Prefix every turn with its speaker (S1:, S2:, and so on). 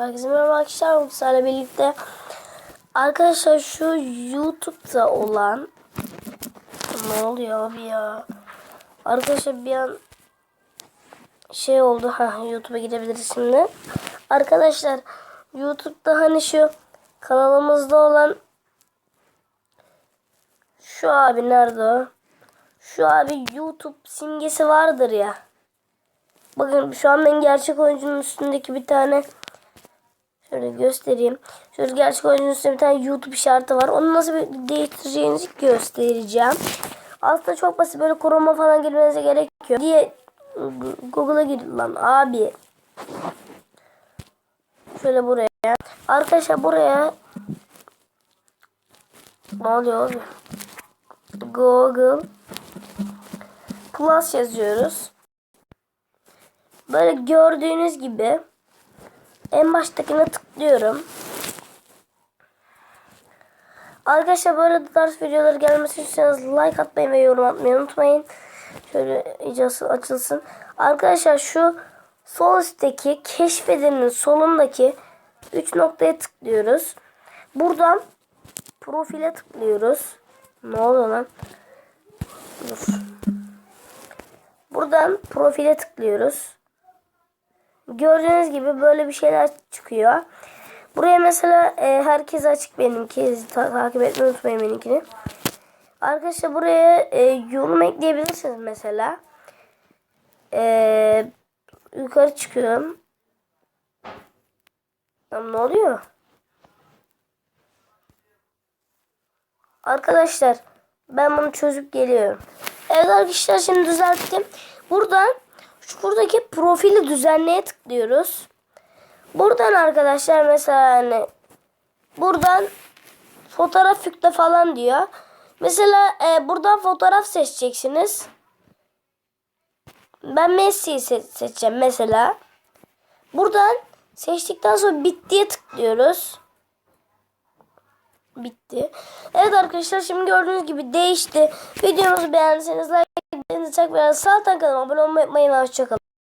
S1: Herkese merhaba arkadaşlar. Sizlerle birlikte arkadaşlar şu YouTube'da olan ne oluyor abi ya? Arkadaşlar bir an şey oldu. Ha YouTube'a gidebiliriz şimdi. Arkadaşlar YouTube'da hani şu kanalımızda olan şu abi nerede o? Şu abi YouTube simgesi vardır ya. Bakın şu an ben gerçek oyuncunun üstündeki bir tane şöyle göstereyim. Şöyle gerçek oyuncunun üstünde bir tane YouTube işareti var. Onu nasıl bir değiştireceğinizi göstereceğim. Aslında çok basit böyle koruma falan girmenize gerekiyor. Diye Google'a gir lan abi. Şöyle buraya. Arkadaşlar buraya ne oluyor? Google Plus yazıyoruz. Böyle gördüğünüz gibi en baştakine tıklıyorum. Arkadaşlar böyle tarz videoları gelmesi istiyorsanız like atmayı ve yorum atmayı unutmayın. Şöyle iyice açılsın. Arkadaşlar şu sol üstteki keşfedenin solundaki 3 noktaya tıklıyoruz. Buradan profile tıklıyoruz. Ne oluyor lan? Dur. Buradan profile tıklıyoruz. Gördüğünüz gibi böyle bir şeyler çıkıyor. Buraya mesela e, herkes açık benimki. Ta- takip etmeyi unutmayın benimkini. Arkadaşlar buraya e, yorum ekleyebilirsiniz mesela. E, yukarı çıkıyorum. Lan ne oluyor? Arkadaşlar ben bunu çözüp geliyorum. Evet arkadaşlar şimdi düzelttim. Buradan şuradaki profili düzenleye tıklıyoruz. Buradan arkadaşlar mesela hani buradan fotoğraf yükle falan diyor. Mesela e, buradan fotoğraf seçeceksiniz. Ben Messi'yi se- seçeceğim mesela. Buradan seçtikten sonra bittiye tıklıyoruz. Bitti. Evet arkadaşlar şimdi gördüğünüz gibi değişti. Videomuzu beğendiyseniz like etmeyi, sağ kanalıma abone olmayı unutmayın. Hoşçakalın.